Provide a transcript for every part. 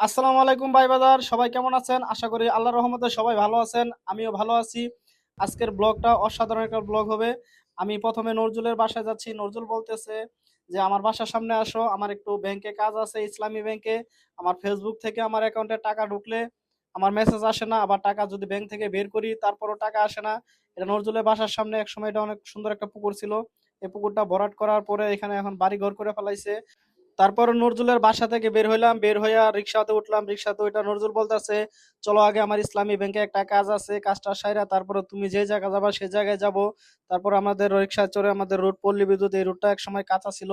আসসালামু আলাইকুম ভাই বাজার, সবাই কেমন আছেন? আশা করি আল্লাহর রহমতে সবাই ভালো আছেন, আমিও ভালো আছি। আজকের ব্লগটা অসাধারণ একটা ব্লগ হবে। আমি প্রথমে নজরুলের বাসায় যাচ্ছি। নজরুল বলতেছে যে, আমার বাসার সামনে আসো, আমার একটু ব্যাংকে কাজ আছে, ইসলামী ব্যাংকে আমার ফেসবুক থেকে আমার অ্যাকাউন্টে টাকা ঢুকলে আমার মেসেজ আসে না, আবার টাকা যদি ব্যাংক থেকে বের করি, তারপরও টাকা আসে না। এটা নজরুলের বাসার সামনে এক সময় এটা অনেক সুন্দর একটা পুকুর ছিল। এই পুকুরটা ভরাট করার পরে এখানে এখন বাড়ি ঘর করে ফেলাইছে। তারপর নজরুলের বাসা থেকে বের হইলাম, বের হইয়া রিক্সাতে উঠলাম, রিক্সাতে ওইটা নজরুল বলতেছে, চলো আগে আমার ইসলামী ব্যাংকে একটা কাজ আছে, কাজটা সাইরা তারপরে তুমি যে জায়গা যাবা সে জায়গায় যাব। তারপর আমাদের রিক্সা চড়ে আমাদের রুট পল্লী বিদ্যুৎ, এই রুটটা এক সময় কাঁচা ছিল।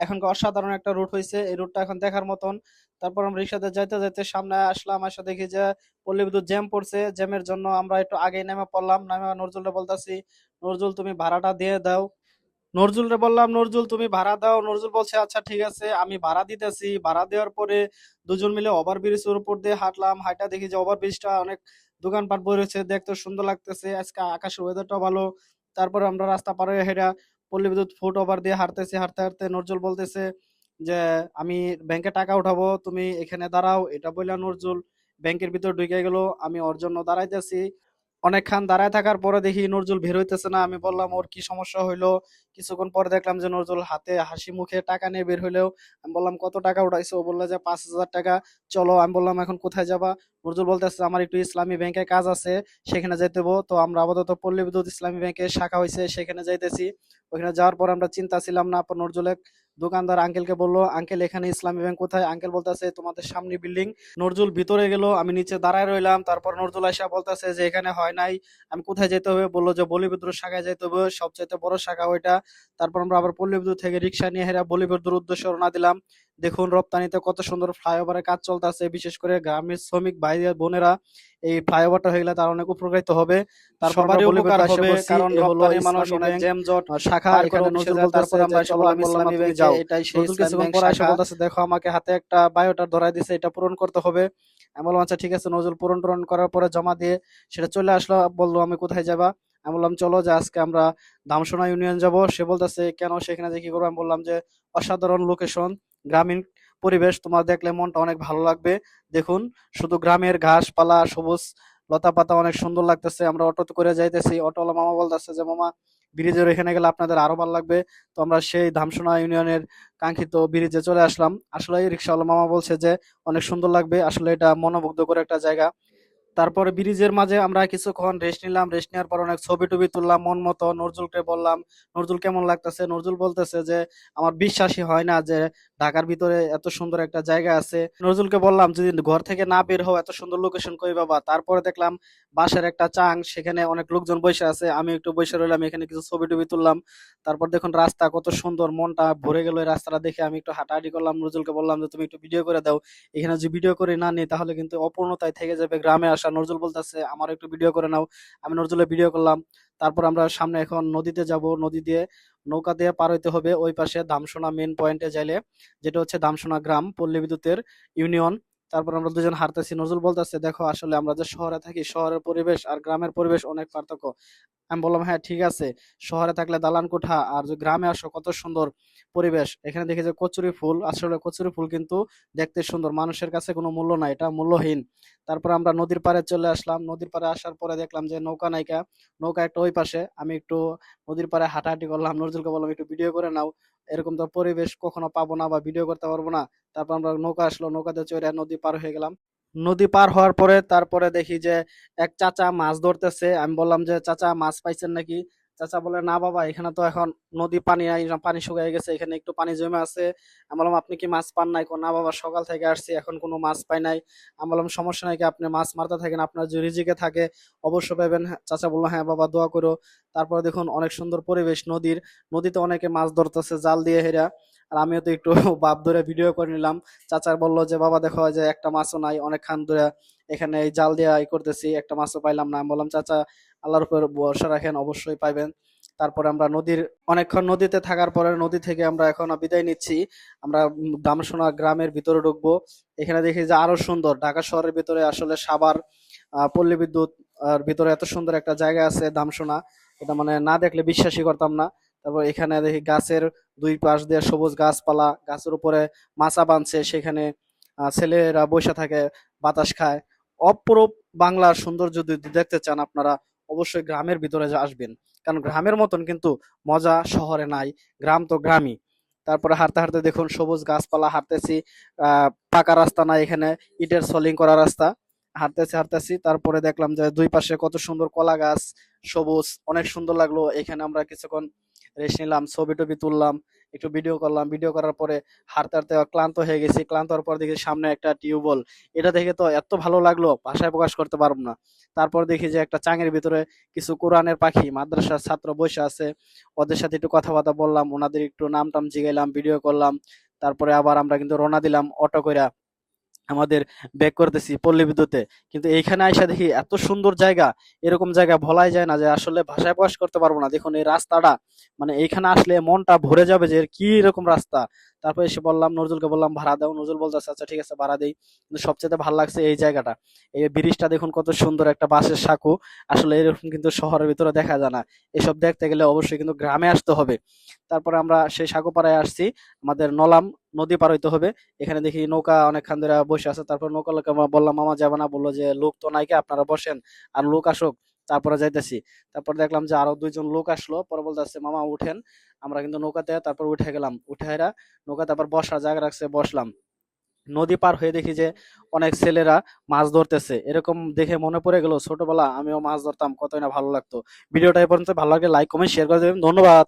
এখনকার অসাধারণ একটা রুট হয়েছে এই রুটটা এখন দেখার মতন। তারপর আমরা রিক্সাতে যাইতে যাইতে সামনে আসলাম, আসা দেখি যে পল্লী বিদ্যুৎ জ্যাম পড়ছে। জ্যামের জন্য আমরা একটু আগে নেমে পড়লাম, নামে নজরুলকে বলতাছি, নজরুল, তুমি ভাড়াটা দিয়ে দাও। নজরুলরে বললাম, নজরুল, তুমি ভাড়া দাও। নজরুল বলছে আচ্ছা ঠিক আছে, আমি ভাড়া দিতেছি। ভাড়া দেওয়ার পরে দুজন মিলে ওভার ব্রিজের উপর দিয়ে হাঁটলাম। হাঁটা দেখি যে ওভার ব্রিজটা অনেক দোকানপাট রয়েছে, দেখতে সুন্দর লাগতেছে। আজকে আকাশের ওয়েদারটাও ভালো। তারপর আমরা রাস্তা পার হয়ে হেঁটা পল্লী বিদ্যুৎ ফুট ওভার দিয়ে হাঁটতেছি। হাঁটতে হাঁটতে নজরুল বলতেছে যে, আমি ব্যাংকে টাকা উঠাবো, তুমি এখানে দাঁড়াও। এটা বললাম নজরুল। ব্যাংকের ভিতর ঢুকে গেল। আমি ওর জন্য দাঁড়াইতেছি। অনেকক্ষণ দাঁড়ায় থাকার পরে দেখি নজরুল বের হইতেছে না। আমি বললাম, ওর কি সমস্যা হইল? কিছুক্ষণ পরে দেখলাম যে নজরুল হাতে হাসি মুখে টাকা নিয়ে বের হইলেও আমি বললাম, কত টাকা উঠাইছে? ও বলল যে, পাঁচ হাজার টাকা। চলো, আমি বললাম, এখন কোথায় যাবা? নজরুল বলতেছে, আমার একটু ইসলামী ব্যাংকে কাজ আছে, সেখানে হব। তো আমরা আপাতত পল্লী বিদ্যুৎ ইসলামী ব্যাংকের শাখা হয়েছে সেখানে যাইতেছি। ওখানে যাওয়ার পর আমরা চিন্তা ছিলাম, না পর নজরুল দোকানদার আঙ্কেলকে বলল, আঙ্কেল, এখানে ইসলামী ব্যাংক কোথায়? আঙ্কেল বলতেছে, তোমাদের সামনে বিল্ডিং। নজরুল ভিতরে গেল, আমি নিচে দাঁড়ায় রইলাম। তারপর নজরুল আসা বলতেছে যে, এখানে হয় নাই। আমি কোথায় যেতে হবে? বলল যে বলিবিদ্যুৎ শাখায় যেতে হবে। সবচাইতে বড় শাখা ওইটা। তারপর আমরা আবার পল্লীবিদ্যুৎ থেকে রিক্সা নিয়ে হেরা বলিবিদ্যুৎ উদ্দেশ্য রওনা দিলাম। দেখুন রপ্তানিতে কত সুন্দর ফ্লাইওভারের কাজ চলতেছে বিশেষ করে গ্রামের শ্রমিক ভাই বোনেরা এই ফ্লাইওভারটা হয়ে গেলে তারা অনেক উপকৃত হবে। তারপর সবারই উপকার হবে, কারণ রপ্তানি মানুষ অনেক শাখা এখানে নজরুল তারপরে আমরা ব্যাংকে যাও। এটাই সেই নজরুল ইসলামী কিছুক্ষণ পরে এসে বলতেছে, দেখো আমাকে হাতে একটা বায়োটা ধরাই দিছে এটা পূরণ করতে হবে। আমি বললাম আচ্ছা ঠিক আছে। নজরুল পূরণ টূরণ করার পরে জমা দিয়ে সেটা চলে আসলো বলল আমি কোথায় যাবা? আমি বললাম চলো যে আজকে আমরা ধামসোনা ইউনিয়ন যাব। সে বলতেছে কেন সেখানে যে কি করব? আমি বললাম যে অসাধারণ লোকেশন গ্রামীণ পরিবেশ তোমার দেখলে মনটা অনেক ভালো লাগবে। দেখুন, শুধু গ্রামের ঘাসপালা, সবুজ লতা পাতা অনেক সুন্দর লাগতেছে। আমরা অটোতে করে যাইতেছি অটোওয়ালা মামা বলতেছে যে, মামা ব্রিজের এখানে গেলে আপনাদের আরও ভালো লাগবে। তো আমরা সেই ধামসোনা ইউনিয়নের কাঙ্ক্ষিত ব্রিজে চলে আসলাম। আসলে রিক্সাওয়ালা মামা বলছে যে, অনেক সুন্দর লাগবে। আসলে এটা মনোমুগ্ধ করে একটা জায়গা। তারপরে ব্রিজের মাঝে আমরা কিছুক্ষণ রেস্ট নিলাম রেস্ট নেওয়ার পর অনেক ছবি টবি তুললাম, মন মতো নজরুলকে বললাম, নজরুল কেমন লাগতেছে? নজরুল বলতেছে যে, আমার বিশ্বাসই হয় না যে ঢাকার ভিতরে এত সুন্দর একটা জায়গা আছে। নজরুলকে বললাম, যদি ঘর থেকে না বের হও, এত সুন্দর লোকেশন কই বাবা? তারপরে দেখলাম, বাসার একটা চাং, সেখানে অনেক লোকজন বসে আছে, আমি একটু বসে রইলাম, এখানে কিছু ছবি টবি তুললাম। তারপর দেখুন রাস্তা কত সুন্দর, মনটা ভরে গেল রাস্তাটা দেখে, আমি একটু হাঁটাহাঁটি করলাম, নজরুলকে বললাম যে, তুমি একটু ভিডিও করে দাও। এখানে যদি ভিডিও করে না নিই, তাহলে কিন্তু অপূর্ণতায় থেকে যাবে গ্রামে আসা নজরুল বলতেছে আমার একটু ভিডিও করে নাও। আমি নজরুলের ভিডিও করলাম। তারপর আমরা সামনে এখন নদীতে যাব। নদী দিয়ে নৌকা দিয়ে পার হইতে হবে। ওই পাশে ধামসোনা মেন পয়েন্টে যাইলে, যেটা হচ্ছে ধামসোনা গ্রাম পল্লী বিদ্যুতের ইউনিয়ন তারপর আমরা দুজন হাঁটতেছি। নজরুল বলতেছে, দেখো, আসলে আমরা যে শহরে থাকি, শহরের পরিবেশ আর গ্রামের পরিবেশ অনেক পার্থক্য। আমি বললাম হ্যাঁ ঠিক আছে। শহরে থাকলে দালান কোঠা আর যে গ্রামে আসো, কত সুন্দর পরিবেশ। এখানে দেখি যে কচুরি ফুল, আসলে কচুরি ফুল কিন্তু দেখতে সুন্দর। মানুষের কাছে কোনো মূল্য নাই, এটা মূল্যহীন। তারপর আমরা নদীর পাড়ে চলে আসলাম। নদীর পাড়ে আসার পরে দেখলাম যে নৌকা নাইকা, নৌকা একটা ওই পাশে। আমি একটু নদীর পাড়ে হাঁটাহাঁটি করলাম। নজরুলকে বললাম, একটু ভিডিও করে নাও। এরকম তো পরিবেশ কখনো পাবো না বা ভিডিও করতে পারব না। তারপর আমরা নৌকা আসলো, নৌকাতে চড়ে নদী পার হয়ে গেলাম। নদী পার হওয়ার পরে তারপরে দেখি যে এক চাচা মাছ ধরতেছে। আমি বললাম যে, চাচা, মাছ পাইছেন নাকি? চাচা বলে, না বাবা, এখানে তো এখন নদী পানি পানি শুকিয়ে গেছে, এখানে একটু পানি জমে আছে। আমি বললাম, আপনি কি মাছ পান নাই? না বাবা, সকাল থেকে আসছি, এখন কোনো মাছ পাই নাই। আমি বললাম, সমস্যা নাই কি, আপনি মাছ মারতে থাকেন, আপনার যদি রিজিকে থাকে, অবশ্য পাবেন। চাচা বলল হ্যাঁ বাবা, দোয়া করো। তারপরে দেখুন, অনেক সুন্দর পরিবেশ নদীর, নদীতে অনেকে মাছ ধরতেছে, জাল দিয়ে হেরা। আর আমিও তো একটু বাপ ধরে ভিডিও করে নিলাম। চাচার বলল যে, বাবা, দেখো যে একটা মাছও নাই অনেকক্ষণ ধরে এখানে এই জাল দিয়ে করতেছি, একটা মাছও পাইলাম না। আমি বললাম, চাচা, আল্লাহর উপর ভরসা রাখেন, অবশ্যই পাইবেন। তারপরে আমরা নদীর, অনেকক্ষণ নদীতে থাকার পরে নদী থেকে আমরা এখন বিদায় নিচ্ছি। আমরা দামসোনা গ্রামের ভিতরে ঢুকবো। এখানে দেখি যে আরও সুন্দর, ঢাকা শহরের ভিতরে আসলে সাবার পল্লী বিদ্যুৎ, আর ভিতরে এত সুন্দর একটা জায়গা আছে দামসোনা। এটা মানে না দেখলে বিশ্বাসই করতাম না। তারপর এখানে দেখি গাছের দুই পাশ দিয়ে সবুজ গাছপালা, গাছের উপরে মাচা বাঁধছে, সেখানে ছেলেরা বসে থাকে, বাতাস খায়। অপরূপ বাংলার সৌন্দর্য যদি দেখতে চান আপনারা, অবশ্যই গ্রামের ভিতরে আসবেন। কারণ গ্রামের মতন কিন্তু মজা শহরে নাই, গ্রাম তো গ্রামই। তারপরে হাঁটতে হাঁটতে দেখুন সবুজ গাছপালা, হাঁটতেছি পাকা রাস্তা না এখানে, ইটের সলিং করা রাস্তা। হাঁটতেছি হাঁটতেছি, তারপরে দেখলাম যে দুই পাশে কত সুন্দর কলা গাছ, সবুজ, অনেক সুন্দর লাগল। এখানে আমরা কিছুক্ষণ রেস্ট নিলাম ছবি টবি তুললাম, একটু ভিডিও করলাম। ভিডিও করার পরে হাঁটতে হাঁটতে ক্লান্ত হয়ে গেছি। ক্লান্ত হওয়ার পর দেখি সামনে একটা টিউবওয়েল। এটা দেখে তো এত ভালো লাগল ভাষায় প্রকাশ করতে পারব না। তারপর দেখি যে একটা চাঙের ভিতরে কিছু কোরআনের পাখি, মাদ্রাসার ছাত্র বসে আছে। ওদের সাথে একটু কথাবার্তা বললাম, ওনাদের একটু নাম টাম জিগাইলাম ভিডিও করলাম। তারপরে আবার আমরা কিন্তু রওনা দিলাম অটো কইরা। আমাদের ব্যাক করতেছি পল্লী বিদ্যুতে। কিন্তু এইখানে আইসা দেখি এত সুন্দর জায়গা, এরকম জায়গা বলাই যায় না যে আসলে ভাষায় প্রকাশ করতে পারব না। দেখুন এই রাস্তাটা মানে এইখানে আসলে মনটা ভরে যাবে যে কি রকম রাস্তা। তারপর এসে বললাম, নজরুলকে বললাম, ভাড়া দাও। নজরুল বলতেছে আচ্ছা ঠিক আছে, ভাড়া দেই। কিন্তু সবচেয়ে ভালো লাগছে এই জায়গাটা। এই ব্রিজটা দেখুন কত সুন্দর একটা বাঁশের সাঁকো। আসলে এরকম কিন্তু শহরের ভিতরে দেখা যায় না। এসব দেখতে গেলে অবশ্যই কিন্তু গ্রামে আসতে হবে। তারপরে আমরা সেই সাঁকো পাড়ায় আসছি। আমাদের নলাম নদী পার হইতে হবে। এখানে দেখি নৌকা অনেকক্ষণ ধরে বসে আছে। তারপর নৌকা বললাম, মামা যাবে না। বলল যে, লোক তো নাইকে আপনারা বসেন। আর লোক আসুক। তারপরে যাইতেছি। তারপর দেখলাম যে আরও দুইজন লোক আসলো। পরে বলতেছে, মামা, উঠেন। আমরা কিন্তু নৌকাতে তারপর উঠে গেলাম। উঠে এরা নৌকাতে আবার বসার জায়গা রাখছে, বসলাম। নদী পার হয়ে দেখি যে অনেক ছেলেরা মাছ ধরতেছে। এরকম দেখে মনে পড়ে গেল, ছোটবেলা আমিও মাছ ধরতাম, কতই না ভালো লাগতো। ভিডিওটা এ পর্যন্ত, ভালো লাগে লাইক কমেন্ট শেয়ার করে দেবেন। ধন্যবাদ!